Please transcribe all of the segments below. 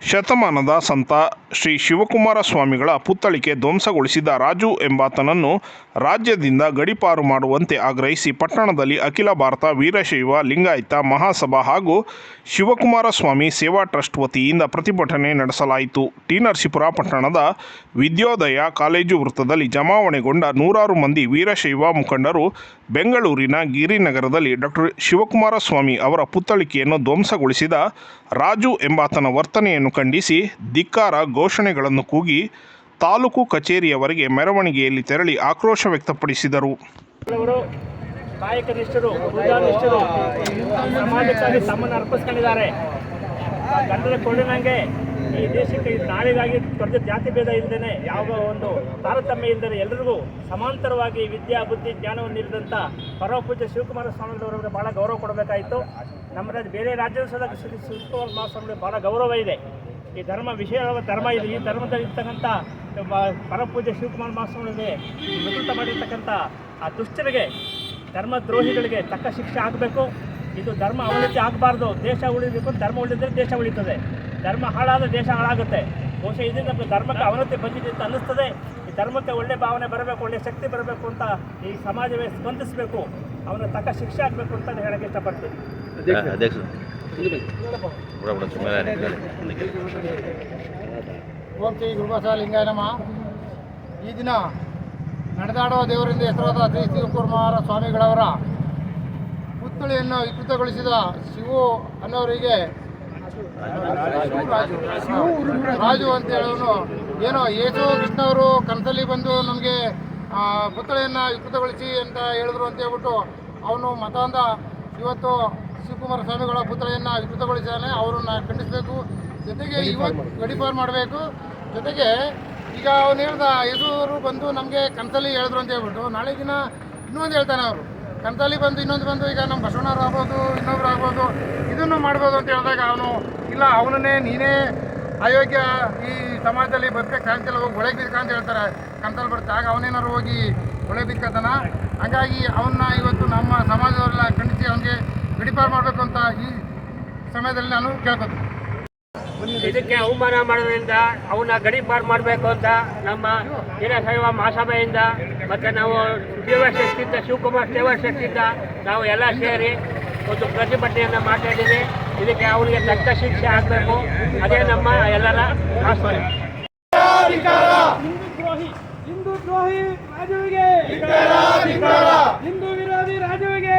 ಶತಮಾನದ ಸಂತ ಶ್ರೀ ಶಿವಕುಮಾರ ಸ್ವಾಮಿಗಳ ಪುತ್ಥಳಿಕೆ ಧ್ವಂಸಗೊಳಿಸಿದ ರಾಜು ಎಂಬಾತನನ್ನು ರಾಜ್ಯದಿಂದ ಗಡಿಪಾರು ಮಾಡುವಂತೆ ಆಗ್ರಹಿಸಿ ಪಟ್ಟಣದಲ್ಲಿ ಅಖಿಲ ಭಾರತ ವೀರಶೈವ ಲಿಂಗಾಯತ ಮಹಾಸಭಾ ಹಾಗೂ ಶಿವಕುಮಾರ ಸ್ವಾಮಿ ಸೇವಾ ಟ್ರಸ್ಟ್ ವತಿಯಿಂದ ಪ್ರತಿಭಟನೆ ನಡೆಸಲಾಯಿತು. ಟಿ. ನರಸೀಪುರ ಪಟ್ಟಣದ ವಿದ್ಯೋದಯ ಕಾಲೇಜು ವೃತ್ತದಲ್ಲಿ ಜಮಾವಣೆಗೊಂಡ ನೂರಾರು ಮಂದಿ ವೀರಶೈವ ಮುಖಂಡರು ಬೆಂಗಳೂರಿನ ಗಿರಿನಗರದಲ್ಲಿ ಡಾಕ್ಟರ್ ಶಿವಕುಮಾರ ಸ್ವಾಮಿ ಅವರ ಪುತ್ಥಳಿಕೆಯನ್ನು ಧ್ವಂಸಗೊಳಿಸಿದ ರಾಜು ಎಂಬಾತನ ವರ್ತನೆಯನ್ನು ಖಂಡಿಸಿ ಧಿಕ್ಕಾರ ಘೋಷಣೆಗಳನ್ನು ಕೂಗಿ ತಾಲೂಕು ಕಚೇರಿಯವರೆಗೆ ಮೆರವಣಿಗೆಯಲ್ಲಿ ತೆರಳಿ ಆಕ್ರೋಶ ವ್ಯಕ್ತಪಡಿಸಿದರು. ಕಾಯಕನಿಷ್ಠರು ಕಾಯಕ ನಿಷ್ಠರು ಪೂಜಾನಿಷ್ಠರು ಸಮಾಜಕ್ಕಾಗಿ ತಮ್ಮನ್ನು ಅರ್ಪಿಸ್ಕೊಂಡಿದ್ದಾರೆ. ಆ ಗಂಡದ ಕೊಳ್ಳಿನಂಗೆ ಈ ದೇಶಕ್ಕೆ ಈ ನಾಡಿಗಾಗಿ ದೊಡ್ಡ ಜಾತಿ ಭೇದ ಇಲ್ಲದೇ ಯಾವ ಒಂದು ತಾರತಮ್ಯ ಇಲ್ಲದೇ ಎಲ್ಲರಿಗೂ ಸಮಾಂತರವಾಗಿ ವಿದ್ಯಾ, ಬುದ್ಧಿ, ಜ್ಞಾನವನ್ನು ನೀಡಿದಂಥ ಪರಮಪೂಜ್ಯ ಶಿವಕುಮಾರ ಸ್ವಾಮಿಗಳವರಿಗೆ ಭಾಳ ಗೌರವ ಕೊಡಬೇಕಾಯಿತು. ನಮ್ಮ ರಾಜ್ಯ, ಬೇರೆ ರಾಜ್ಯದ ಸಹ ಶಿವಕುಮಾರ ಮಹಾಸ್ವಾಮಿಗಳಿಗೆ ಭಾಳ ಗೌರವ ಇದೆ. ಈ ಧರ್ಮ ವಿಶೇಷವಾದ ಧರ್ಮ ಇದೆ. ಈ ಧರ್ಮದಲ್ಲಿ ಇರ್ತಕ್ಕಂಥ ಪರಮಪೂಜ್ಯ ಪರಮ ಪೂಜ್ಯ ಶಿವಕುಮಾರ ಮಹಾಸ್ವಾಮಿಗಳಿಗೆ ನೇತೃತ್ವ ಮಾಡಿರ್ತಕ್ಕಂಥ ಆ ದುಷ್ಟರಿಗೆ, ಧರ್ಮದ್ರೋಹಿಗಳಿಗೆ ತಕ್ಕ ಶಿಕ್ಷೆ ಆಗಬೇಕು. ಇದು ಧರ್ಮ ಅವಳಿಕೆ ಆಗಬಾರ್ದು. ದೇಶ ಉಳಿಬೇಕು, ಧರ್ಮ ಉಳಿದ್ರೆ ದೇಶ ಉಳಿತದೆ. ಧರ್ಮ ಹಾಳಾದರೆ ದೇಶ ಹಾಳಾಗುತ್ತೆ. ಬಹುಶಃ ಇದರಿಂದ ನಮ್ಮ ಧರ್ಮಕ್ಕೆ ಅವನತಿ ಬಂದಿದೆ ಅಂತ ಅನ್ನಿಸ್ತದೆ. ಈ ಧರ್ಮಕ್ಕೆ ಒಳ್ಳೆ ಭಾವನೆ ಬರಬೇಕು ಒಳ್ಳೆ ಶಕ್ತಿ ಬರಬೇಕು ಅಂತ ಈ ಸಮಾಜವೇ ಸ್ಪಂದಿಸಬೇಕು. ಅವನ ತಕ್ಕ ಶಿಕ್ಷೆ ಆಗಬೇಕು ಅಂತ ಹೇಳಕ್ಕೆ ಇಷ್ಟಪಡ್ತೀನಿ. ಓಂ ಶ್ರೀ ಗುರುಬಸ ಲಿಂಗಾಯನಮ ಈ ದಿನ ನಡೆದಾಡುವ ದೇವರಿಂದ ಹೆಸರಾದ ಶ್ರೀ ಶಿವಕುಮಾರ ಸ್ವಾಮಿಗಳವರ ಪುತ್ಥಳಿಯನ್ನು ವಿಕೃತಗೊಳಿಸಿದ ಶಿವು ಅನ್ನೋರಿಗೆ ರಾಜು ಅಂತ ಹೇಳೋನು, ಏನೋ ಯೇಸು ಕೃಷ್ಣವರು ಕನಸಲ್ಲಿ ಬಂದು ನಮಗೆ ಪುತ್ಥಳಿಯನ್ನು ವಿಕೃತಗೊಳಿಸಿ ಅಂತ ಹೇಳಿದ್ರು ಅಂತ ಹೇಳ್ಬಿಟ್ಟು ಅವನು ಮತಾಂಧ, ಇವತ್ತು ಶಿವಕುಮಾರ ಸ್ವಾಮಿಗಳ ಪುತ್ತಳೆಯನ್ನು ವಿಕೃತಗೊಳಿಸಿದ್ದಾನೆ, ಅವರನ್ನು ಖಂಡಿಸಬೇಕು. ಜೊತೆಗೆ ಇವತ್ತು ಗಡಿಪಾರು ಮಾಡಬೇಕು. ಜೊತೆಗೆ ಈಗ ಅವನು ಹೇಳ್ದ ಯೇಸುವರು ಬಂದು ನಮಗೆ ಕನಸಲ್ಲಿ ಹೇಳಿದ್ರು ಅಂತ ಹೇಳ್ಬಿಟ್ಟು, ನಾಳೆ ದಿನ ಇನ್ನೊಂದು ಹೇಳ್ತಾನೆ ಅವರು. ಕನಸಲ್ಲಿ ಬಂದು, ಇನ್ನೊಂದು ಬಂದು, ಈಗ ನಮ್ಮ ಬಸವಣ್ಣವ್ರು ಆಗ್ಬೋದು, ಇನ್ನೊಬ್ರು ಆಗ್ಬೋದು, ಇದನ್ನು ಮಾಡ್ಬೋದು ಅಂತ ಹೇಳಿದಾಗ ಅವನು, ಇಲ್ಲ, ಅವನನ್ನೇ ನೀನೇ ಅಯೋಗ್ಯ ಈ ಸಮಾಜದಲ್ಲಿ ಬದುಕಕ್ಕೆ ಕಾಣ್ತಿಲ್ಲ ಹೋಗಿ ಒಳಗೆ ಬಿದ್ಕ ಅಂತ ಹೇಳ್ತಾರೆ. ಕಂತಲ್ಲಿ ಬರುತ್ತೆ ಆಗ ಅವನೇನಾದ್ರು ಹೋಗಿ ಒಳಗೆ ಬಿದ್ಕತಾನ ಹಾಗಾಗಿ ಅವನ್ನ ಇವತ್ತು ನಮ್ಮ ಸಮಾಜದವರೆಲ್ಲ ಖಂಡಿಸಿ ಅವನಿಗೆ ಗಡಿಪಾರು ಮಾಡಬೇಕು ಅಂತ ಈ ಸಮಯದಲ್ಲಿ ನಾನು ಕೇಳ್ಕೊತೀನಿ. ಇದಕ್ಕೆ ಅವಮಾನ ಮಾಡೋದ್ರಿಂದ ಅವನ್ನ ಗಡಿಪಾರು ಮಾಡಬೇಕು ಅಂತ ನಮ್ಮ ವೀರಶೈವ ಮಹಾಸಭೆಯಿಂದ ಮತ್ತು ನಾವು ಸೇವಾ ಶಕ್ತಿಯಿಂದ ಶಿವಕುಮಾರ್ ಸೇವಾ ಶಕ್ತಿಯಿಂದ ನಾವು ಎಲ್ಲ ಸೇರಿ ಒಂದು ಪ್ರತಿಭಟನೆಯನ್ನು ಮಾಡಿದ್ದೀವಿ ಇದಕ್ಕೆ ಅವರಿಗೆ ತಕ್ಕ ಶಿಕ್ಷೆ ಆಗಬೇಕು. ಅದೇ ನಮ್ಮ ಎಲ್ಲರ ಆಶ್ವಾಸ ಹಿಂದೂ ದ್ರೋಹಿ ಹಿಂದೂ ದ್ರೋಹಿ ರಾಜುವಿಗೆ. ಹಿಂದೂ ವಿರೋಧಿ ರಾಜುವಿಗೆ.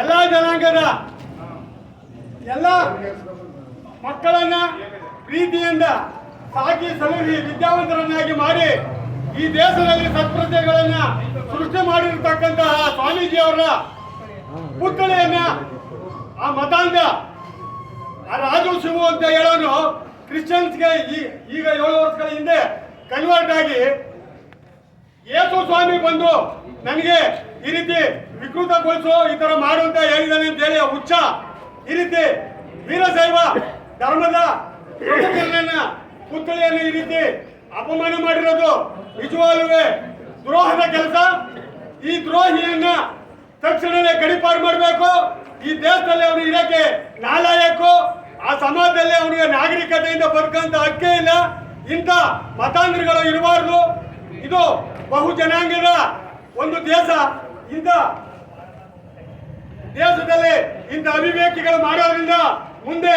ಎಲ್ಲ ಜನಾಂಗದ, ಎಲ್ಲ ಮಕ್ಕಳನ್ನ ಪ್ರೀತಿಯಿಂದ ಸಾಕಿ ಸಲಹಿ ವಿದ್ಯಾವಂತರನ್ನಾಗಿ ಮಾಡಿ ಈ ದೇಶದಲ್ಲಿ ಸತ್ಪ್ರಜೆಗಳನ್ನ ಸೃಷ್ಟಿ ಮಾಡಿರ್ತಕ್ಕಂತಹ ಸ್ವಾಮೀಜಿಯವರ ಪುತ್ಥಳಿಯನ್ನ ಆ ಮತಾಂಧ, ಆ ರಾಜು ಶಿವು ಅಂತ ಹೇಳೋನು ಕ್ರಿಶ್ಚಿಯನ್ಸ್ಗೆ ಈಗ ಏಳು ವರ್ಷಗಳ ಹಿಂದೆ ಕನ್ವರ್ಟ್ ಆಗಿ ಯೇಸು ಸ್ವಾಮಿ ಬಂದು ನನಗೆ ಈ ರೀತಿ ವಿಕೃತಗೊಳಿಸು, ಈ ತರ ಮಾಡು ಅಂತ ಹೇಳಿದಾನೆ ಅಂತ ಹೇಳಿ ಹುಚ್ಚ ಈ ರೀತಿ ವೀರಶೈವ ಧರ್ಮದ ಪುತ್ಥಳಿಯನ್ನು ಈ ರೀತಿ ಅಪಮಾನ ಮಾಡಿರೋದು ನಿಜವಾಗಲೂ ದ್ರೋಹದ ಕೆಲಸ. ಈ ದ್ರೋಹಿಯನ್ನ ತಕ್ಷಣವೇ ಗಡಿಪಾರು ಮಾಡಬೇಕು. ಈ ದೇಶದಲ್ಲಿ ಅವನು ಇರಕ್ಕೆ ನಾಲಾಯಕು. ಆ ಸಮಾಜದಲ್ಲಿ ಅವನಿಗೆ ನಾಗರಿಕತೆಯಿಂದ ಬದುಕಂತ ಹಕ್ಕೇ ಇಲ್ಲ. ಇಂಥ ಮತಾಂಧರುಗಳು ಇರಬಾರ್ದು. ಇದು ಬಹು ಜನಾಂಗದ ಒಂದು ದೇಶ. ಇಂಥ ದೇಶದಲ್ಲಿ ಇಂಥ ಅವಿವೇಕಿಗಳು ಮಾಡೋದ್ರಿಂದ ಮುಂದೆ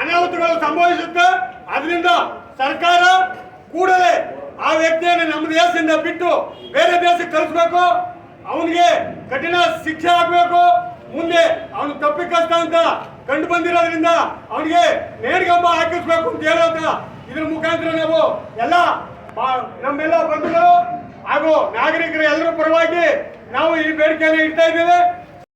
ಅನಾಹುತಗಳು ಸಂಭವಿಸುತ್ತೆ. ಅದರಿಂದ ಸರ್ಕಾರ ಕೂಡಲೇ ಆ ವ್ಯಕ್ತಿಯನ್ನು ನಮ್ಮ ದೇಶದಿಂದ ಬಿಟ್ಟು ಬೇರೆ ದೇಶಕ್ಕೆ ಕಳಿಸ್ಬೇಕು. ಅವನಿಗೆ ಕಠಿಣ ಶಿಕ್ಷೆ ಆಗಬೇಕು ಮುಂದೆ ಅವನು ತಪ್ಪಿಕಷ್ಟ ಅಂತ ಕಂಡು ಬಂದಿರೋದ್ರಿಂದ ಅವನಿಗೆ ನೇಣಿಗಂಬ ಹಾಕಿಸ್ಬೇಕು ಅಂತ ಹೇಳೋದ ಇದ್ರ ಮುಖಾಂತರ ನಾವು ಎಲ್ಲ ನಮ್ಮೆಲ್ಲ ಬಂಧುಗಳು ಹಾಗೂ ನಾಗರಿಕರ ಎಲ್ಲರ ಪರವಾಗಿ ನಾವು ಈ ಬೇಡಿಕೆಯನ್ನು ಇಡ್ತಾ ಇದ್ದೇವೆ.